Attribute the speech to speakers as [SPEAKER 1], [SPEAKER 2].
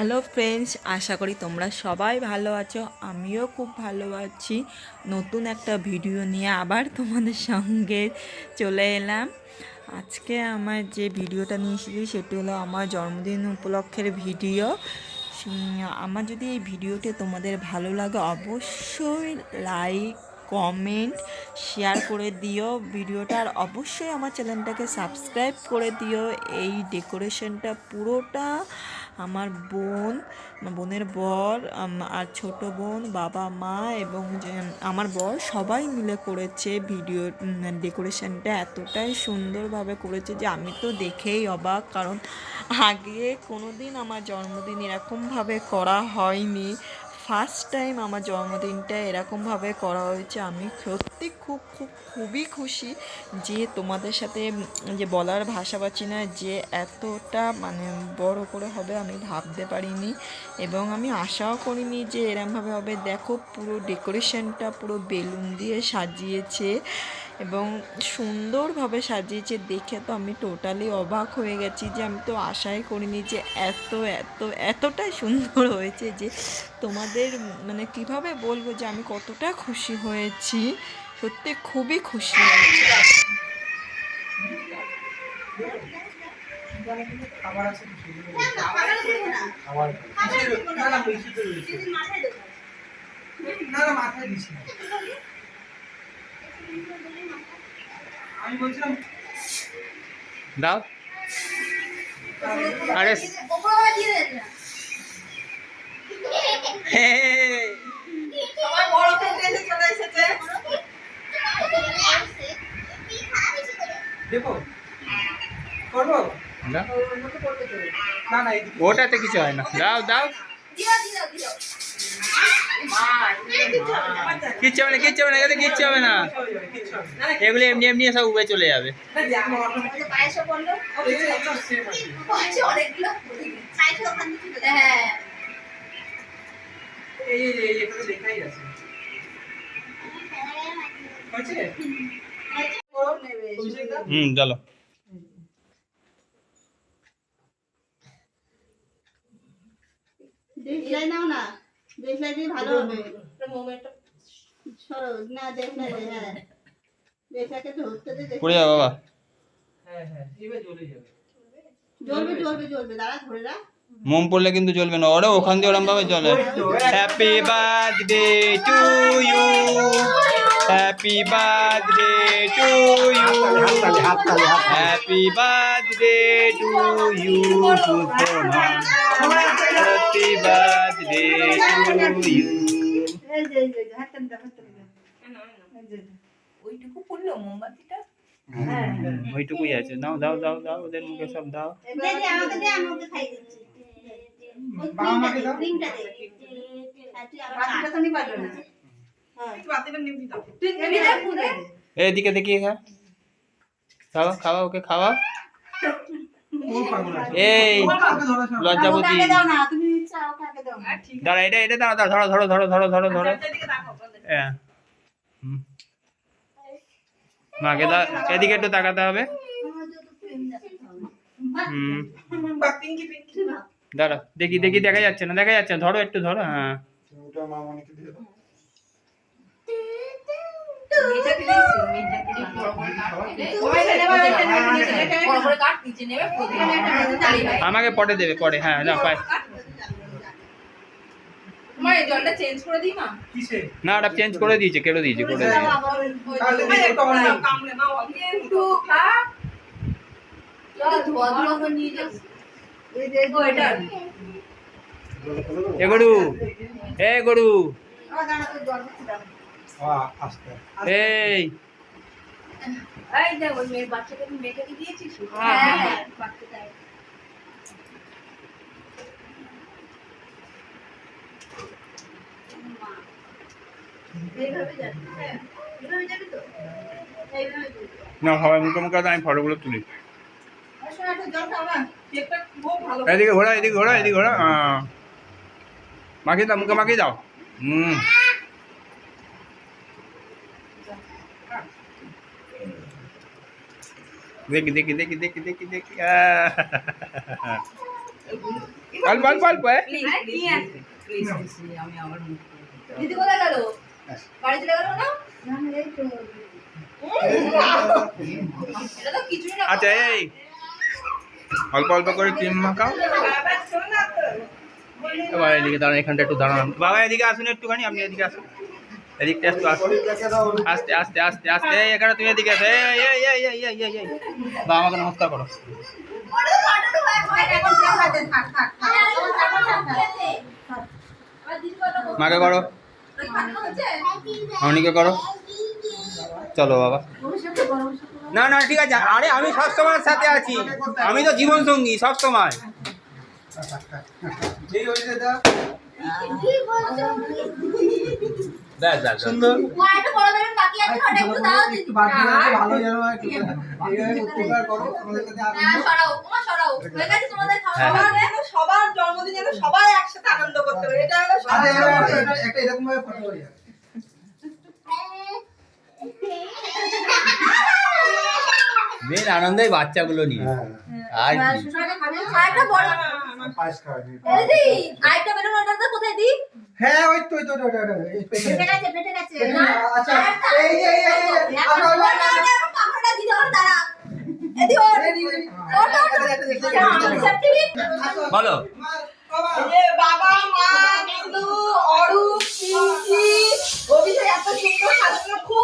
[SPEAKER 1] Hello friends আশা করি তোমরা সবাই ভালো আছো। আমিও খুব ভালো আছি। নতুন একটা ভিডিও নিয়ে আবার তোমাদের সঙ্গে চলে এলাম। আজকে আমার যে ভিডিওটা নিয়ে এসেছি, সেটি হলো আমার জন্মদিন উপলক্ষের ভিডিও আমার যদি এই ভিডিওটি তোমাদের ভালো লাগে, অবশ্যই লাইক কমেন্ট শেয়ার করে দিও। ভিডিওটা আর অবশ্যই আমার চ্যানেলটাকে সাবস্ক্রাইব করে দিও। এই ডেকোরেশনটা পুরোটা আমার বোন বোনের বর আর ছোট বোন, বাবা, মা এবং আমার বর সবাই মিলে করেছে ভিডিও ডেকোরেশনটা এতটাই সুন্দরভাবে করেছে যে আমি তো দেখেই অবাক। কারণ আগে কোনো দিন আমার জন্মদিন এরকমভাবে করা হয়নি। ফার্স্ট টাইম আমার জন্মদিনটা এরকমভাবে করা হয়েছে, আমি সত্যি খুব খুব, খুবই খুশি যে তোমাদের সাথে যে বলার ভাষা পাচ্ছি না, যে এতটা মানে বড় করে হবে আমি ভাবতে পারিনি এবং আমি আশাও করিনি যে এরমভাবে হবে। দেখো পুরো ডেকোরেশনটা পুরো বেলুন দিয়ে সাজিয়েছে। এবং সুন্দরভাবে সাজিয়েছে। দেখে তো আমি টোটালি অবাক হয়ে গেছি যে আমি তো আশাই করিনি যে এত এত, এতটাই সুন্দর হয়েছে যে তোমাদের মানে কীভাবে বলব যে আমি কতটা খুশি হয়েছি। সত্যি খুবই খুশি হয়েছি।
[SPEAKER 2] না না, মাথায় দিছি না। আমি বলছিলাম
[SPEAKER 3] দাও। আরে হে
[SPEAKER 4] সবাই বড় খেতে এসে চলে এসেছে।
[SPEAKER 2] দেখো করব?
[SPEAKER 3] দাও।
[SPEAKER 2] না না
[SPEAKER 3] ওটাতে কিছু হয় না। দাও দাও। কিচ্ছু হবে না, কিচ্ছু হবে না কিচ্ছু হবে না। এগুলো এমনি এমনি সব উবে চলে যাবে। চলো
[SPEAKER 5] দেখলাই নাও না। দেখলাই দিয়ে ভালো হবে? সরো না দেখলাই দে হ্যাঁ। দেখলাকে ধরতে দে দেখ-
[SPEAKER 3] পড়ে যাও বাবা।
[SPEAKER 2] হ্যাঁ হ্যাঁ এবার জ্বলে যাবে।
[SPEAKER 5] জ্বলবে জ্বলবে। জ্বলবে দাঁড়া ধরে রাখ।
[SPEAKER 3] মোম পড়লে কিন্তু জ্বলবে না ওরা ওখান দিয়ে ওরম ভাবে জ্বলে। Happy birthday to you happy birthday to you happy birthday to you Sushma happy birthday to you
[SPEAKER 5] এই যে এই যে, এই যে হাতটা দাও হাতটা দাও এই যে,
[SPEAKER 4] ওইটুকু পড়ল মোমবাতিটা
[SPEAKER 3] ওইটুকুই আছে দাও। দাও দাও দাও। ওদের মুখে সব দাও
[SPEAKER 5] হ্যাঁ
[SPEAKER 3] এদিকে দেখি খা খাওয়া খাওয়া ওকে খাওয়া। এই লজ্জাপতি
[SPEAKER 5] ওকে দাও না তুমি ইচ্ছা ওকে আগে দাও।
[SPEAKER 4] আর ঠিক
[SPEAKER 3] দাঁড়া এটা এটা দাঁড়া দাঁড়া ধরো ধরো ধরো ধরো ধরো হ্যাঁ মাকে দা এদিকে একটু তাকাতে হবে। দাঁড়া দেখি দেখি দেখা যাচ্ছে না দেখা যাচ্ছে না। ধরো একটু ধরো হ্যাঁ
[SPEAKER 4] মেয়েটাকে দিয়েছি মেয়েটাকে দিয়ে বড় করে কাট ওই নেবে ওইটা নেবে নিচে বড় করে কাট নিচে নেবে প্রদীপ দাঁড়িয়ে
[SPEAKER 3] আমাকে পরে দেবে পরে হ্যাঁ না পাই না, ওটা চেঞ্জ করে দিয়েছে, কেটে দিয়েছে, করে দিয়েছে। এ গরু এ গরু। এই।
[SPEAKER 4] এই দেখ ওই মেয়ের বাচ্চাকে তুমি মেয়েটাকে দিয়েছিস?
[SPEAKER 5] হ্যাঁ। হ্যাঁ বাচ্চাটা এইভাবে যাবি হ্যাঁ।
[SPEAKER 3] না সবাই মুখে মুখে আমি ফটোগুলো তুলি।
[SPEAKER 5] আর শোনা একটু জল খাওয়া
[SPEAKER 4] কেকটা খুব ভালো
[SPEAKER 3] এদিকে ঘোরা এদিকে ঘোরা এদিকে ঘোরা। হ্যাঁ। মাখিয়ে দাও মুখে মাখিয়ে দাও। হুম। দেখি দেখি দেখি দেখি দেখি দেখি। অল্প অল্প অল্প আচ্ছা এই। অল্প অল্প করে ক্রিম মাখাও। এবার এদিকে দাঁড়ান এখানটা একটু দাঁড়ান। বাবা এদিকে আসুন একটুখানি আপনি এদিকে আসুন। এদিকটা আস্তে আস্তে আস্তে আস্তে। এই, এখানে তুমি এদিকে এই বা আমাকে নমস্কার করো। মাকে করো। অনিকে করো। চলো, বাবা। না না, ঠিক আছে। আরে, আমি সব সময় সাথে আছি। আমি তো জীবন সঙ্গী সব সময়।
[SPEAKER 4] বাকি আছে
[SPEAKER 2] যেন হয়,
[SPEAKER 4] হ্যাঁ। হয়ে
[SPEAKER 5] সবার জন্মদিন সবাই একসাথে আনন্দ করতে পারে। এটা হলো
[SPEAKER 2] আরে
[SPEAKER 5] সবার
[SPEAKER 2] এবার
[SPEAKER 5] জন্মদিন।
[SPEAKER 2] একটা- একটা এরকম ভাবে ফটো
[SPEAKER 3] মেন আনন্দ বাচ্চাগুলো নিয়ে। আর
[SPEAKER 2] পায়েস
[SPEAKER 4] আরেকটা বেলুন কোথায়
[SPEAKER 2] হ্যাঁ ওই তো ওই তো
[SPEAKER 4] গেছে গেছে।
[SPEAKER 2] আচ্ছা এই এই এই যে,
[SPEAKER 4] এখন
[SPEAKER 2] আচ্ছা,
[SPEAKER 4] দিতে হবে দাঁড়া। এদি ওর
[SPEAKER 3] বলো।
[SPEAKER 2] বাবা,
[SPEAKER 5] মা বিন্দু অরূপ পিঙ্কি। অভিষেক এত সুন্দর সাজানো খুব খুব